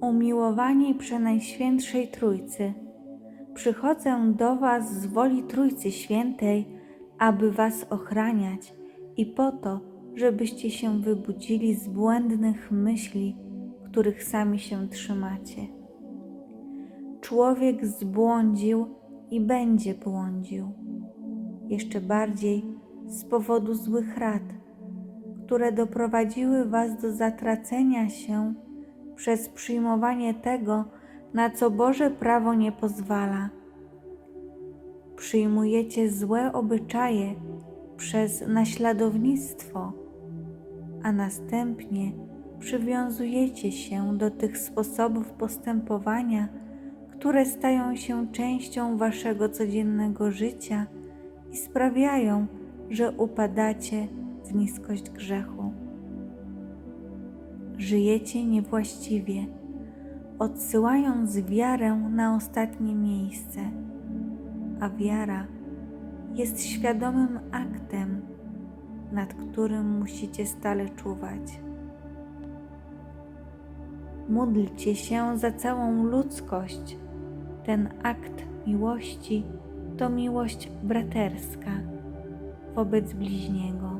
Umiłowani Przenajświętszej Trójcy, przychodzę do Was z woli Trójcy Świętej, aby Was ochraniać i po to, żebyście się wybudzili z błędnych myśli, których sami się trzymacie. Człowiek zbłądził i będzie błądził. Jeszcze bardziej z powodu złych rad, które doprowadziły Was do zatracenia się przez przyjmowanie tego, na co Boże prawo nie pozwala. Przyjmujecie złe obyczaje przez naśladownictwo, a następnie przywiązujecie się do tych sposobów postępowania, które stają się częścią Waszego codziennego życia i sprawiają, że upadacie w niskość grzechu. Żyjecie niewłaściwie, odsyłając wiarę na ostatnie miejsce, a wiara jest świadomym aktem, nad którym musicie stale czuwać. Módlcie się za całą ludzkość. Ten akt miłości to miłość braterska wobec bliźniego,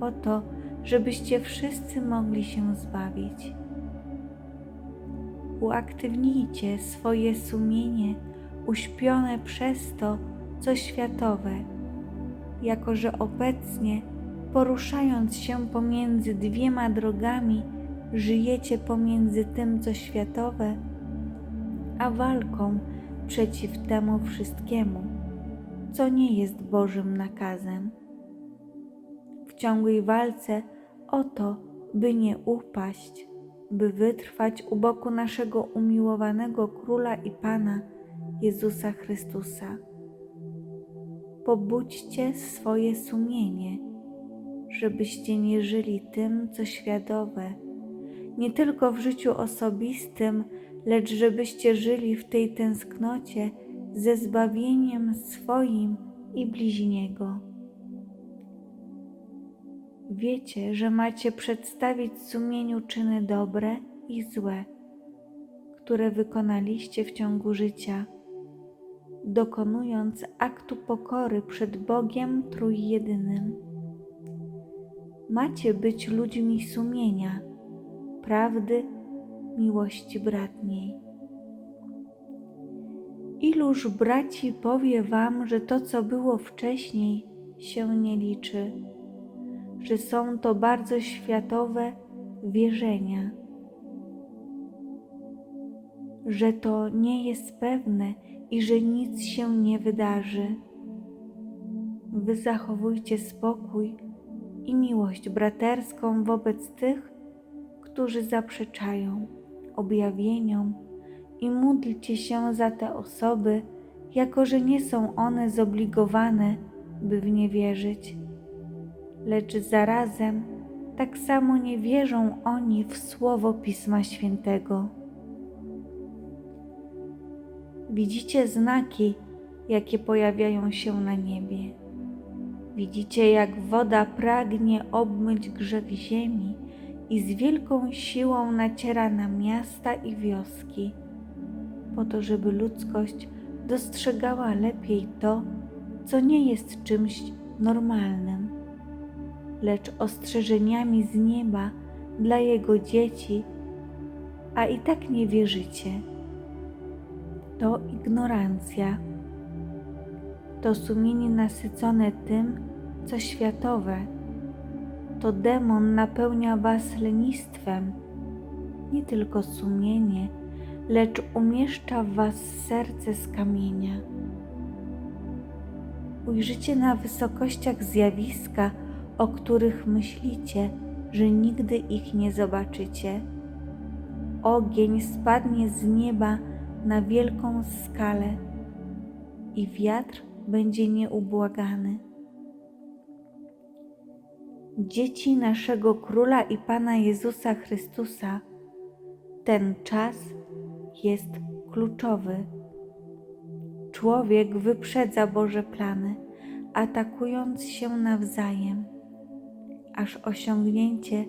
po to, żebyście wszyscy mogli się zbawić. Uaktywnijcie swoje sumienie uśpione przez to, co światowe, jako że obecnie, poruszając się pomiędzy dwiema drogami, żyjecie pomiędzy tym, co światowe, a walką przeciw temu wszystkiemu, co nie jest Bożym nakazem. W ciągłej walce o to, by nie upaść, by wytrwać u boku naszego umiłowanego Króla i Pana Jezusa Chrystusa. Pobudźcie swoje sumienie, żebyście nie żyli tym, co światowe, nie tylko w życiu osobistym, lecz żebyście żyli w tej tęsknocie ze zbawieniem swoim i bliźniego. Wiecie, że macie przedstawić sumieniu czyny dobre i złe, które wykonaliście w ciągu życia, dokonując aktu pokory przed Bogiem Trójjedynym. Macie być ludźmi sumienia, prawdy, miłości bratniej. Iluż braci powie wam, że to, co było wcześniej, się nie liczy, że są to bardzo światowe wierzenia, że to nie jest pewne i że nic się nie wydarzy. Wy zachowujcie spokój i miłość braterską wobec tych, którzy zaprzeczają objawieniom i módlcie się za te osoby, jako że nie są one zobligowane, by w nie wierzyć, lecz zarazem tak samo nie wierzą oni w słowo Pisma Świętego. Widzicie znaki, jakie pojawiają się na niebie. Widzicie, jak woda pragnie obmyć grzech ziemi i z wielką siłą naciera na miasta i wioski, po to, żeby ludzkość dostrzegała lepiej to, co nie jest czymś normalnym, lecz ostrzeżeniami z nieba dla jego dzieci, a i tak nie wierzycie. To ignorancja, to sumienie nasycone tym, co światowe to demon napełnia was lenistwem, nie tylko sumienie, lecz umieszcza w was serce z kamienia. Ujrzycie na wysokościach zjawiska, o których myślicie, że nigdy ich nie zobaczycie. Ogień spadnie z nieba na wielką skalę i wiatr będzie nieubłagany dzieci naszego Króla i Pana Jezusa Chrystusa, ten czas jest kluczowy. Człowiek wyprzedza Boże plany, atakując się nawzajem, aż osiągnięcie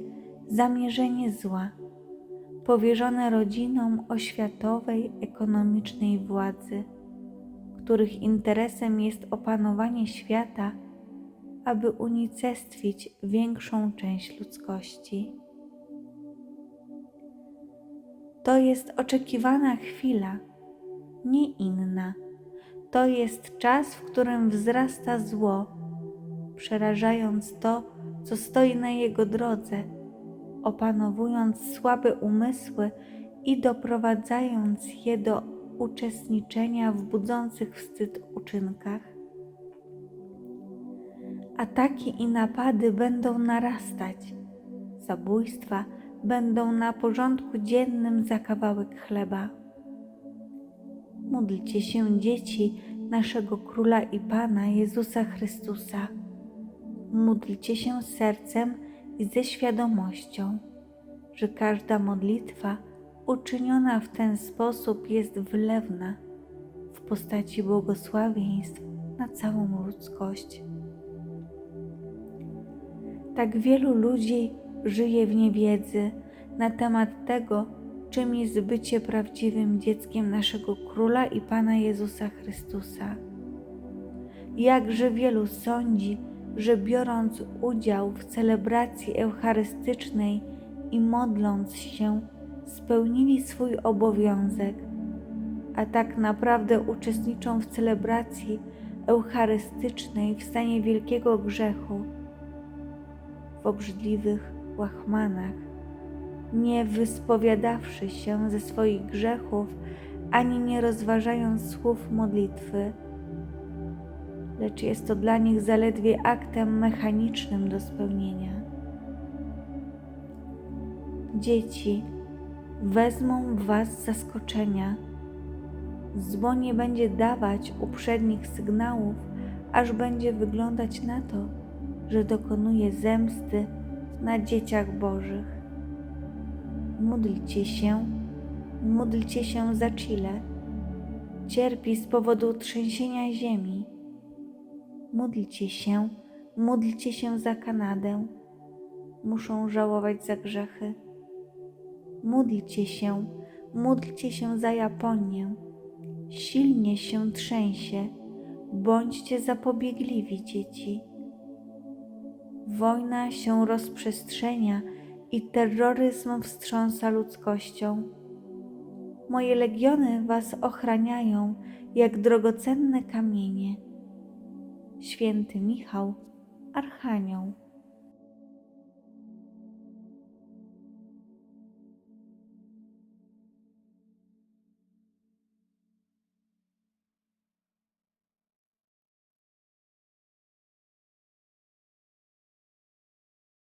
zamierzenie zła, powierzone rodzinom o światowej ekonomicznej władzy, których interesem jest opanowanie świata, aby unicestwić większą część ludzkości. To jest oczekiwana chwila, nie inna. To jest czas, w którym wzrasta zło, przerażając to, co stoi na jego drodze, opanowując słabe umysły i doprowadzając je do uczestniczenia w budzących wstyd uczynkach. Ataki i napady będą narastać, zabójstwa będą na porządku dziennym za kawałek chleba. Módlcie się, dzieci naszego Króla i Pana Jezusa Chrystusa. Módlcie się sercem i ze świadomością, że każda modlitwa uczyniona w ten sposób jest wylewna w postaci błogosławieństw na całą ludzkość. Tak wielu ludzi żyje w niewiedzy na temat tego, czym jest bycie prawdziwym dzieckiem naszego Króla i Pana Jezusa Chrystusa. Jakże wielu sądzi, że biorąc udział w celebracji eucharystycznej i modląc się, spełnili swój obowiązek, a tak naprawdę uczestniczą w celebracji eucharystycznej w stanie wielkiego grzechu, w obrzydliwych łachmanach, nie wyspowiadawszy się ze swoich grzechów, ani nie rozważając słów modlitwy, lecz jest to dla nich zaledwie aktem mechanicznym do spełnienia. Dzieci wezmą w Was zaskoczenia. Zło nie będzie dawać uprzednich sygnałów, aż będzie wyglądać na to, że dokonuje zemsty na dzieciach Bożych. Módlcie się, módlcie się za Chile. Cierpi z powodu trzęsienia ziemi. Módlcie się, módlcie się za Kanadę. Muszą żałować za grzechy. Módlcie się, módlcie się za Japonię. Silnie się trzęsie. Bądźcie zapobiegliwi, dzieci. Wojna się rozprzestrzenia i terroryzm wstrząsa ludzkością. Moje legiony was ochraniają jak drogocenne kamienie. Święty Michał, Archanioł.